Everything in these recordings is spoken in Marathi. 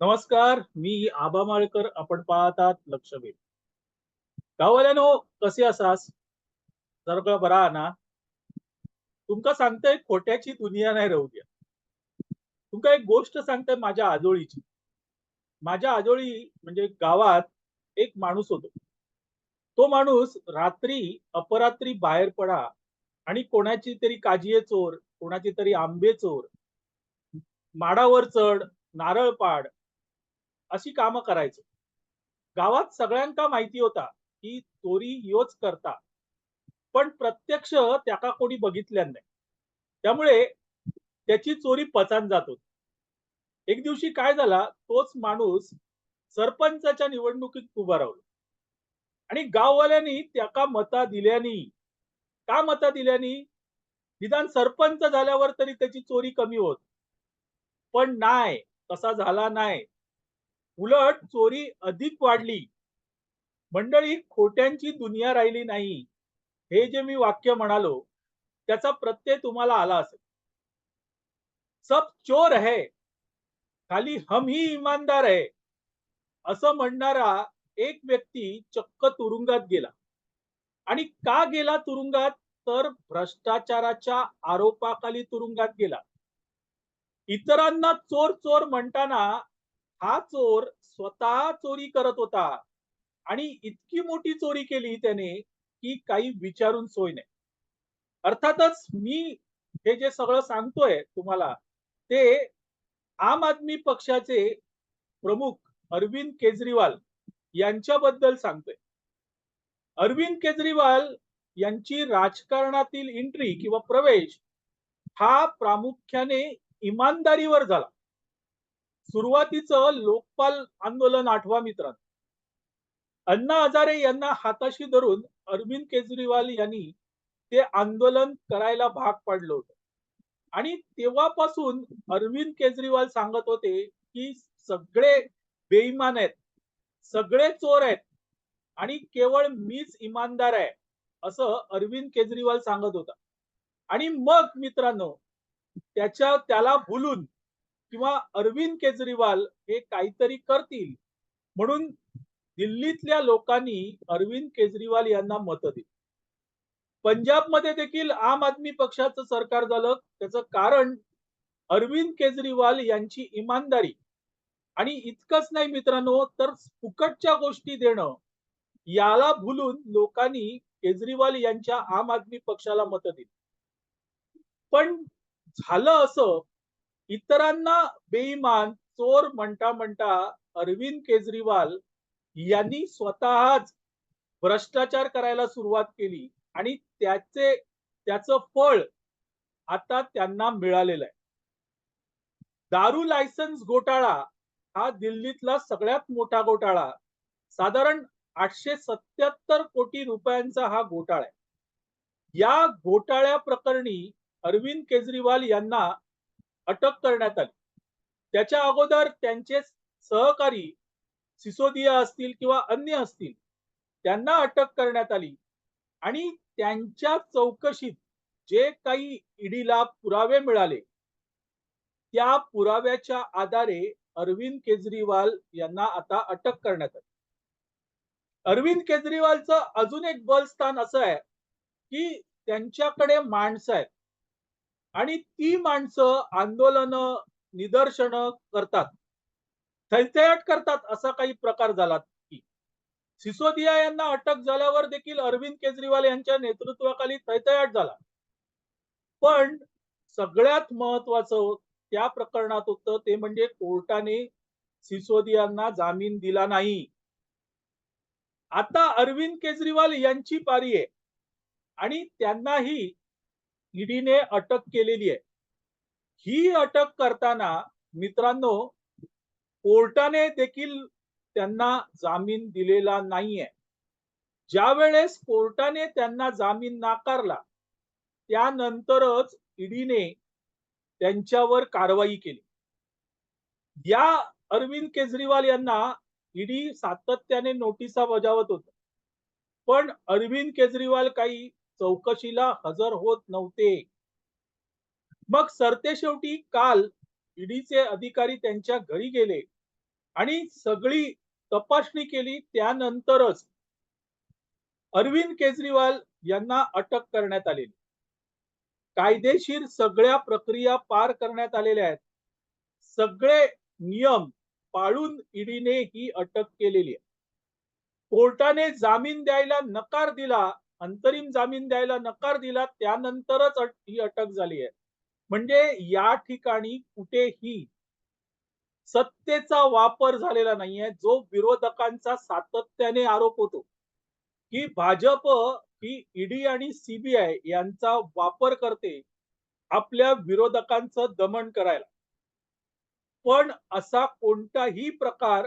नमस्कार मी आबा माळकर. आपण पाहतात लक्ष वेध गाववाल्यानो कसे असास? सगळं बरा ना? तुमका सांगतंय खोट्याची दुनिया नाही राहू द्या. तुमका एक गोष्ट सांगतंय माझ्या आजोळीची. माझ्या आजोळी म्हणजे गावात एक माणूस होतो. तो माणूस रात्री अपरात्री बाहेर पडा आणि कोणाची तरी काजिये चोर कोणाची तरी आंबे चोर माडावर चढ नारळ पाड अशी कामं करायचो. गावात सगळ्यांका माहिती होता की चोरी योच करता. पण प्रत्यक्ष त्याका कोणी बघितल्यान नाही. त्यामुळे त्याची चोरी पचान जात होती. एक दिवशी काय झाला तोच माणूस सरपंचाच्या निवडणुकीत उभा राहिला. आणि गाववाल्यांनी त्याका मता दिल्यानी का मता दिल्यानी? निदान सरपंच झाल्यावर तरी त्याची चोरी कमी होत. पण नाही तसा झाला नाही. उलट चोरी अधिक वाढली. मंडळी खोट्यांची दुनिया राहिली नाही. हे जे मी वाक्य म्हणालो त्याचा प्रत्यय तुम्हाला आला असेल. सब चोर है खाली हम ही इमानदार आहे असं म्हणणारा एक व्यक्ती चक्क तुरुंगात गेला. आणि का गेला तुरुंगात? तर भ्रष्टाचाराच्या आरोपाखाली तुरुंगात गेला. इतरांना चोर चोर म्हणताना हा चोर स्वतः चोरी करत होता. आणि इतकी मोठी चोरी केली त्याने की काही विचारून सोय नाही. अर्थातच मी हे जे सगळं सांगतोय तुम्हाला ते आम आदमी पक्षाचे प्रमुख अरविंद केजरीवाल यांच्याबद्दल सांगतोय. अरविंद केजरीवाल यांची राजकारणातील एंट्री किंवा प्रवेश हा प्रामुख्याने इमानदारीवर झाला. सुरुवातीचं लोकपाल आंदोलन आठवा मित्रांनो. अण्णा हजारे यांना हाताशी धरून अरविंद केजरीवाल यांनी ते आंदोलन करायला भाग पाडलं होतं. आणि तेव्हापासून अरविंद केजरीवाल सांगत होते की सगळे बेईमान आहेत सगळे चोर आहेत आणि केवळ मीच इमानदार आहे असं अरविंद केजरीवाल सांगत होता. आणि मग मित्रांनो त्याच्या त्याला भुलून किंवा अरविंद केजरीवाल हे काहीतरी करतील. म्हणून दिल्लीतल्या लोकांनी अरविंद केजरीवाल यांना मत दिली. पंजाबमध्ये देखील आम आदमी पक्षाचं सरकार झालं. त्याचं कारण अरविंद केजरीवाल यांची इमानदारी. आणि इतकंच नाही मित्रांनो तर फुकटच्या गोष्टी देणं याला भुलून लोकांनी केजरीवाल यांच्या आम आदमी पक्षाला मत दिली. पण झालं असं इतरांना बेईमान चोर म्हणता म्हणता अरविंद केजरीवाल यांनी स्वतःच भ्रष्टाचार करायला सुरुवात केली आणि त्याचे त्याचं फळ आता त्यांना मिळालेलं आहे. दारू लायसन्स घोटाळा हा दिल्लीतला सगळ्यात मोठा घोटाळा. साधारण आठशे सत्याहत्तर कोटी रुपयांचा हा घोटाळा आहे. या घोटाळ्या प्रकरणी अरविंद केजरीवाल यांना अटक करण्यात आली. त्याच्या अगोदर त्यांचे सहकारी सिसोदिया असतील किंवा अन्य असतील त्यांना अटक करण्यात आली. आणि त्यांच्या चौकशीत जे काही ईडीला पुरावे मिळाले त्या पुराव्याच्या आधारे अरविंद केजरीवाल यांना आता अटक करण्यात आली. अरविंद केजरीवालचं अजून एक बलस्थान असं आहे की त्यांच्याकडे माणसं आहेत. आणि ती माणसं आंदोलन निदर्शन करतात. थैथयाट करतात असा काही प्रकार झाला की. सिसोदिया यांना अटक झाल्यावर देखील अरविंद केजरीवाल यांच्या नेतृत्वाखाली थैथयाट झाला. पण सगळ्यात महत्वाचं त्या प्रकरणात होतं ते म्हणजे कोर्टाने सिसोदियांना जामीन दिला नाही. आता अरविंद केजरीवाल यांची पारी आहे. आणि त्यांनाही ईडीने अटक केलेली आहे. ही अटक करताना मित्रांनो कोर्टाने देखील त्यांना जामीन दिलेला नाहीये. ज्या वेळेस कोर्टाने त्यांना जामीन नाकारला त्यानंतरच ईडीने त्यांच्यावर कारवाई केली. या अरविंद केजरीवाल यांना ईडी सातत्याने नोटिसा बजावत होत. पण अरविंद केजरीवाल काही चौकशीला हजर होत नव्हते. मग सरतेशेवटी काल ईडीचे अधिकारी त्यांच्या घरी गेले आणि सगळी तपासणी केली त्यानंतरच अरविंद केजरीवाल यांना अटक करण्यात आलेली. कायदेशीर सगळ्या प्रक्रिया पार करण्यात आलेल्या आहेत. सगळे नियम पाळून ईडीने ही अटक केलेली आहे. कोर्टाने जामीन द्यायला नकार दिला अंतरिम जामीन द्यायला नकार दिला त्यानंतरच अट- ही अटक झाली आहे. म्हणजे या ठिकाणी कुठेही सत्तेचा वापर झालेला नाहीये जो विरोधकांचा सातत्याने आरोप होतो. की भाजप ही ईडी आणि सीबीआय यांचा वापर करते आपल्या विरोधकांचं दमन करायला. पण असा कोणताही प्रकार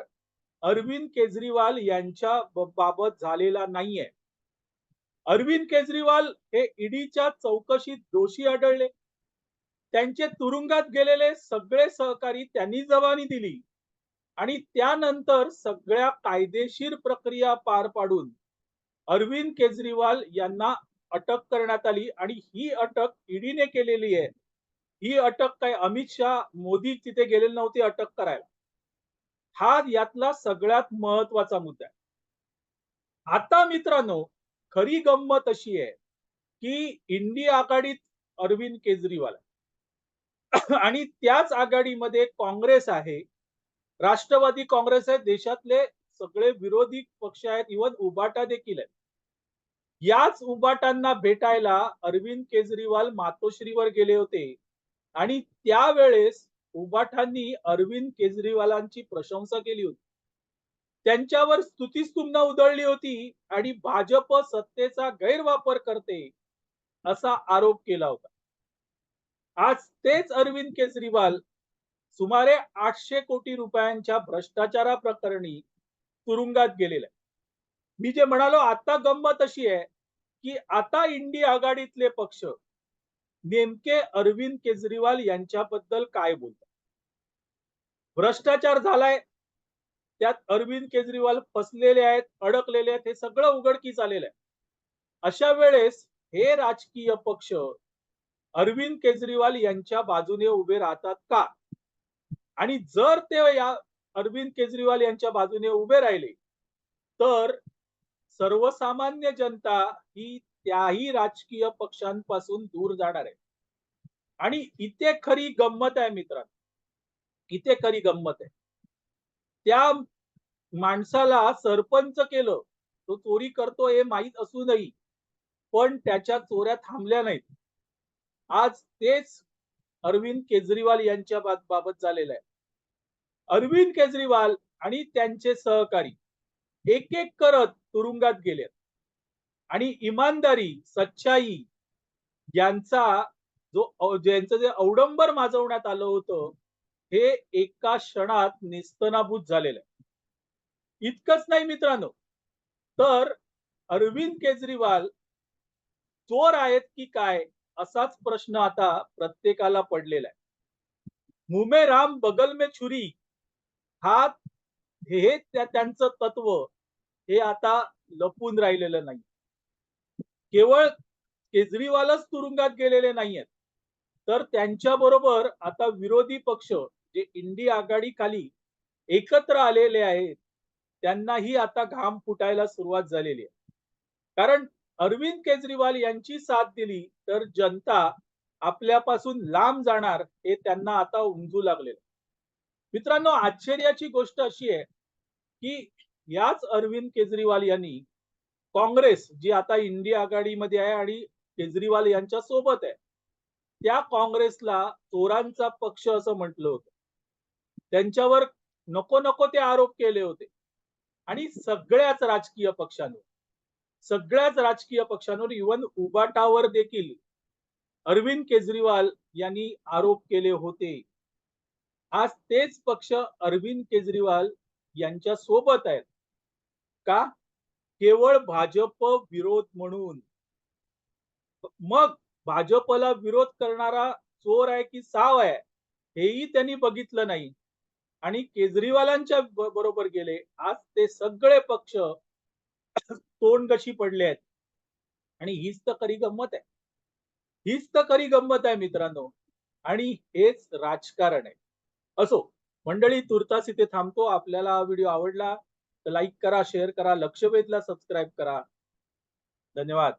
अरविंद केजरीवाल यांच्या बाबत झालेला नाहीये. अरविंद केजरीवाल हे ईडीच्या चौकशीत दोषी आढळले. त्यांचे तुरुंगात गेलेले सगळे सहकारी त्यांनी जबानी दिली. आणि त्यानंतर सगळ्या कायदेशीर प्रक्रिया पार पाडून अरविंद केजरीवाल यांना अटक करण्यात आली. आणि ही अटक ईडीने केलेली आहे. ही अटक काय अमित शहा मोदी तिथे गेलेले नव्हते अटक करायला. हा यातला सगळ्यात महत्त्वाचा मुद्दा आहे. आता मित्रांनो खरी गंमत अशी आहे की इंडिया आघाडीत अरविंद केजरीवाल आणि त्याच आघाडीमध्ये काँग्रेस आहे. राष्ट्रवादी काँग्रेस आहे. देशातले सगळे विरोधी पक्ष आहेत. इवन उबाटा देखील आहे याच उबाटांना भेटायला अरविंद केजरीवाल मातोश्रीवर गेले होते. आणि त्यावेळेस उबाटांनी अरविंद केजरीवालांची प्रशंसा केली होती. त्यांच्यावर स्तुतीस्तुम्न उधळली होती आणि भाजप सत्तेचा गैरवापर करते असा आरोप केला होता. आज तेच अरविंद केजरीवाल सुमारे आठशे कोटी रुपयांच्या भ्रष्टाचारा प्रकरणी तुरुंगात गेलेला आहे मी जे म्हणालो आता गंमत अशी आहे की आता इंडी आघाडीतले पक्ष नेमके अरविंद केजरीवाल यांच्याबद्दल काय बोलतात? भ्रष्टाचार झालाय त्यात अरविंद केजरीवाल फसलेले आहेत अडकलेले आहेत हे सगळं उघडकीस आलेलं आहे. अशा वेळेस हे राजकीय पक्ष अरविंद केजरीवाल यांच्या बाजूने उभे राहतात का? आणि जर ते या अरविंद केजरीवाल यांच्या बाजूने उभे राहिले तर सर्वसामान्य जनता ही त्याही राजकीय पक्षांपासून दूर जाणार आहे. आणि इथे खरी गंमत आहे मित्रांनो. इथे खरी गंमत आहे. त्या माणसाला सरपंच केलं. तो चोरी करतो हे माहीत असूनही पण त्याच्या चोऱ्या थांबल्या नाहीत. आज तेच अरविंद केजरीवाल यांच्या बाबत झालेलं आहे. अरविंद केजरीवाल आणि त्यांचे सहकारी एक एक करत तुरुंगात गेलेत आणि इमानदारी सच्चाई यांचा जो ज्यांचं जे अवडंबर माजवण्यात आलं होतं हे एका क्षणात निस्तनाभूत झालेलं आहे. इतकंच नाही मित्रांनो. तर अरविंद केजरीवाल चोर आहेत की काय असाच प्रश्न आता प्रत्येकाला पडलेला आहे. मुमे राम बगल में छुरी हा हे त्यांचं तत्व हे आता लपून राहिलेलं नाही केवळ केजरीवालच तुरुंगात गेलेले नाहीयेत. तर त्यांच्या बरोबर आता विरोधी पक्ष जे इंडी आघाडी खाली एकत्र आलेले आहेत त्यांनाही आता घाम फुटायला सुरुवात झालेली आहे. कारण अरविंद केजरीवाल यांची साथ दिली तर जनता आपल्यापासून लांब जाणार हे त्यांना आता उमजू लागले मित्रांनो आश्चर्याची गोष्ट अशी आहे की याच अरविंद केजरीवाल यांनी काँग्रेस जी आता इंडिया आघाडीमध्ये आहे आणि केजरीवाल यांच्या सोबत आहे त्या काँग्रेसला चोरांचा पक्ष असं म्हटलं होतं. त्यांच्यावर नको नको ते आरोप केले होते. आणि सगळ्याच राजकीय पक्षांवर सगळ्याच राजकीय पक्षांवर इवन उबाटावर देखील अरविंद केजरीवाल यांनी आरोप केले होते. आज तेच पक्ष अरविंद केजरीवाल यांच्या सोबत आहेत. का? केवळ भाजप विरोध म्हणून. मग भाजपला विरोध करणारा चोर आहे की साव आहे हेही त्यांनी बघितलं नाही. आणि केजरीवालांच्या बरोबर गेले. आज ते सगळे पक्ष तोंड कशी पडले आहेत? आणि हीच तर खरी गंमत आहे. हीच तर खरी गंमत आहे मित्रांनो. आणि हेच राजकारण आहे. असो मंडळी तुर्तास इथे थांबतो. आपल्याला हा व्हिडिओ आवडला तर लाईक करा शेअर करा लक्षवेधला सबस्क्राईब करा. धन्यवाद.